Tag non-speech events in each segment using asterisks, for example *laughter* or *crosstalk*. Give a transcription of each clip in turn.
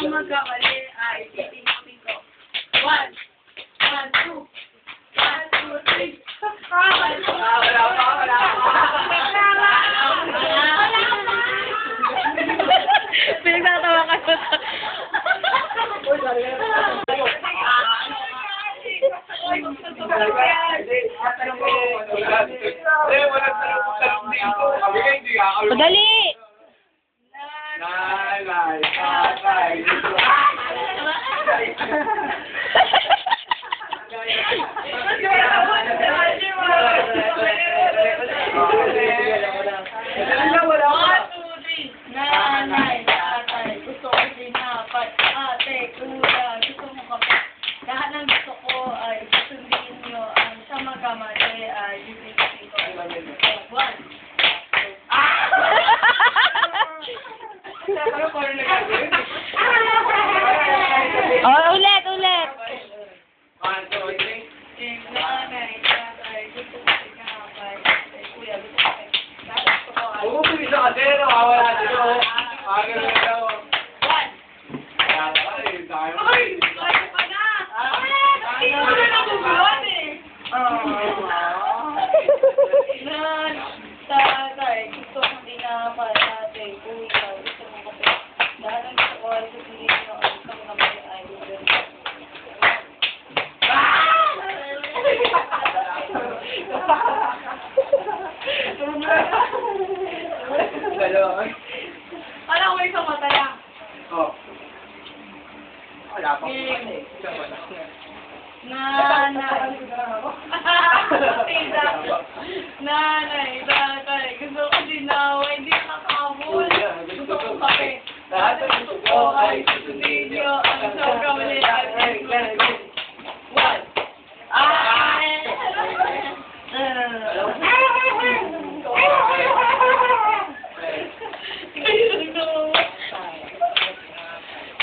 sa magkamali ay titingin ko. One, one, two, one, two, three. Wala wala wala Pinagtatawa ka sa... Madali! Nanay, tatay, One, two, three. Nanay, tatay, gusto ko sinapay. Ate, kuya, gusto mo kape. Lahat ng gusto ko ay susundin nyo. Ang sa magkamali ay bibigyan ko. One. Oh, ulit, ulit. Tatay, gusto ko sinapay. Ate, kuya, gusto ko kape. Lahat gusto ko pa na. Ay, hindi ko na nagugulan eh. Nan, tatay, gusto kong tinapay, ate, kuya, gusto mo kape. Lahat ng gusto ko isang kamay ay bibigyan ko. Parang may isang mata lang. Nanay. Tita. Nanay, tatay, gusto ko dinaway, hindi nakakabul. Gusto ko kape. Lahat ng ko ay susundin nyo. Ang isang kamali ay bibigyan ko. One. Ay!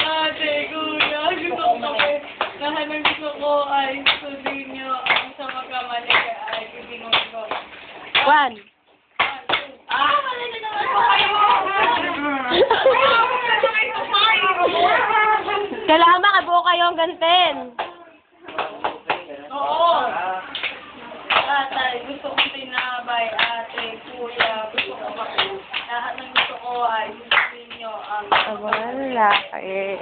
Ate, kuya, gusto ko kape. Lahat ng gusto ko ay sundin nyo. Ang sa magkamali ay bibigyan ko. One. Ah, mali na naman kayo! *laughs* makabuo kayo ang ganten. Oo. Tatay, gusto kong tinabay. Ate, kuya, gusto ko kape. Lahat ng gusto ko ay sundin nyo. Ang sa Wala eh.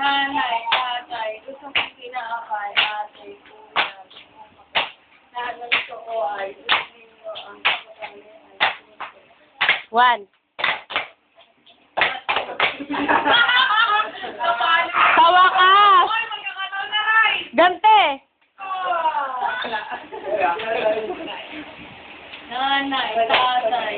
Nanay, tatay, gusto kong tinapay, ate, kuya, gusto. Lahat ng gusto ko ay sundin nyo. Ang kapatid ay One. Tawa ka! Gante! Nanay, tatay.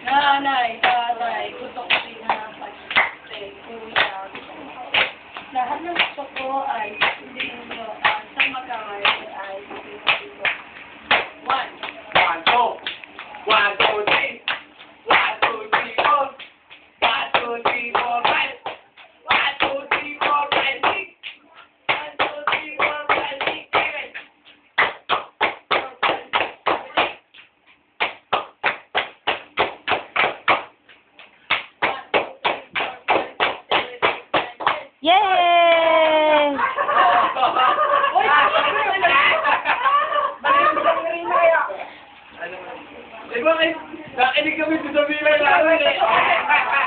Nanay, tatay, *laughs* gusto ko tinapay. Ate, kuya, gusto ko kape. Lahat ng gusto ko ay hindi nyo. Ang sa magkamay nakinig kami sa bilang namin eh.